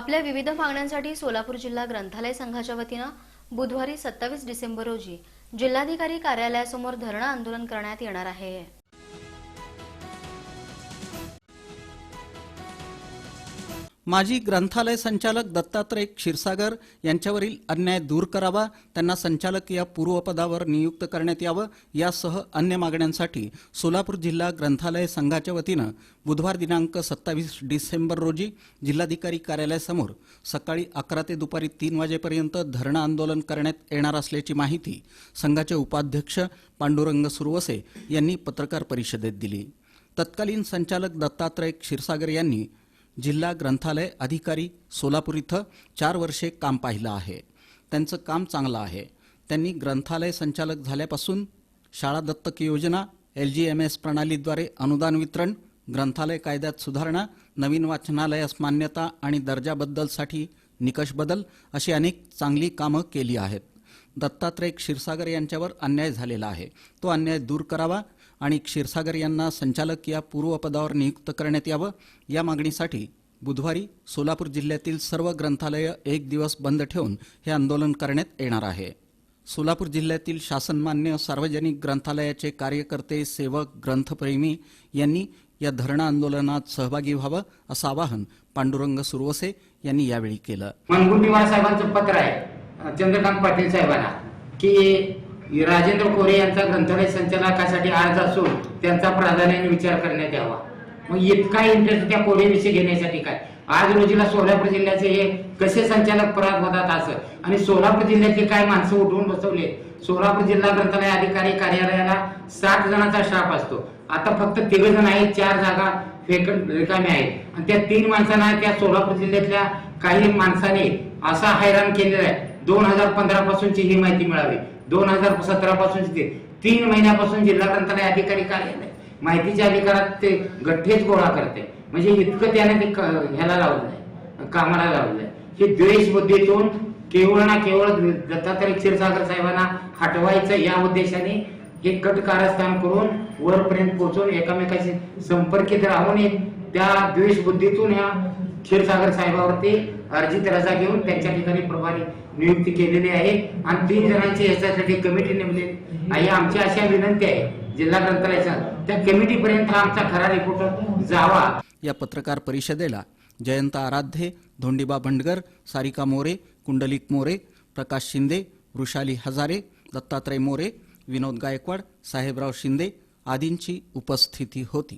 आपल्या विविध मागण्यांसाठी सोलापूर जिल्हा ग्रंथालय संघाच्या वतीनं बुधवारी सत्तावीस डिसेंबर रोजी जिल्हाधिकारी कार्यालयासमोर धरणं आंदोलन करण्यात येणार आहे. माजी ग्रंथालय संचालक दत्तात्रय क्षीरसागर यांच्यावरील अन्याय दूर करावा त्यांना संचालक या पूर्वपदावर नियुक्त करण्यात यावं यासह अन्य मागण्यांसाठी सोलापूर जिल्हा ग्रंथालय संघाच्या वतीनं बुधवार दिनांक सत्तावीस डिसेंबर रोजी जिल्हाधिकारी कार्यालयासमोर सकाळी अकरा ते दुपारी तीन वाजेपर्यंत धरणं आंदोलन करण्यात येणार असल्याची माहिती संघाचे उपाध्यक्ष पांडुरंग सुरवसे यांनी पत्रकार परिषदेत दिली. तत्कालीन संचालक दत्तात्रय क्षीरसागर यांनी जिल्हा ग्रंथालय अधिकारी सोलापूर इथं चार वर्षे काम पाहिलं आहे. त्यांचं काम चांगलं आहे. त्यांनी ग्रंथालय संचालक झाल्यापासून शाळा दत्तक योजना एल जी एम एस प्रणालीद्वारे अनुदान वितरण ग्रंथालय कायद्यात सुधारणा नवीन वाचनालयास मान्यता आणि दर्जाबद्दलसाठी निकष बदल अशी अनेक चांगली कामं केली आहेत. दत्तात्रय क्षीरसागर यांच्यावर अन्याय झालेला आहे. तो अन्याय दूर करावा आणि क्षीरसागर यांना संचालक या पूर्वपदावर नियुक्त करण्यात यावं. या मागणीसाठी बुधवारी सोलापूर जिल्ह्यातील सर्व ग्रंथालयं एक दिवस बंद ठेवून हे आंदोलन करण्यात येणार आहे. सोलापूर जिल्ह्यातील शासनमान्य सार्वजनिक ग्रंथालयाचे कार्यकर्ते सेवक ग्रंथप्रेमी यांनी या धरणा आंदोलनात सहभागी व्हावं असं आवाहन पांडुरंग सुरवसे यांनी यावेळी केलं. मनगुंडीवार साहेबांचं पत्र आहे चंद्रकांत पाटील साहेबांना की राजेंद्र कोरे यांचा ग्रंथालय संचालकासाठी अर्ज असून त्यांचा प्राधान्याने विचार करण्यात यावा. मग इतका इंटरेस्ट त्या कोरेविषयी घेण्यासाठी काय? आज रोजीला सोलापूर जिल्ह्याचे हे कसे संचालक परात होतात असं? आणि सोलापूर जिल्ह्यातले काय माणसं उठवून बसवले? सोलापूर जिल्हा ग्रंथालय अधिकारी कार्यालयाला साठ जणांचा स्टाफ असतो. आता फक्त तिघ जण आहेत चार जागा फेकट रिकाम्या आहेत. आणि त्या तीन माणसांना त्या सोलापूर जिल्ह्यातल्या काही माणसाने असा हैराण केलेला आहे. दोन हजार पंधरा पासूनची ही माहिती मिळावी. दोन हजार सतरा पासूनची तीन महिन्यापासून जिल्हा ग्रंथालय अधिकारी कार्यालय. माहितीच्या अधिकारात ते गठ्ठेच गोळा करते. म्हणजे इतकं त्याने ते ह्याला लावलंय कामाला लावलंय. हे द्वेष बुद्धीतून केवळ ना केवळ दत्तात्रय क्षीरसागर साहेबांना हटवायचं या उद्देशाने हे कट कारस्थान करून वरपर्यंत पोहोचून एकमेकाशी संपर्कित राहून एक त्या द्वेष बुद्धीतून ह्या क्षीरसागर साहेबावरती अर्जित रजा घेऊन त्यांच्या ठिकाणी प्रभाव प्रभारी नियुक्ती केलेली आहे. आणि तीन जणांची याच्यासाठी कमिटी नेमली. आहे आमची अशा विनंती आहे जिल्हा ग्रंथालयाच्या त्या कमिटी पर्यंत आमचा खरा रिपोर्ट जावा. या पत्रकार परिषदेला जयंत आराध्ये धोंडीबा भंडगर सारिका मोरे कुंडलिक मोरे प्रकाश शिंदे वृषाली हजारे दत्तात्रय मोरे विनोद गायकवाड साहेबराव शिंदे आदींची उपस्थिती होती.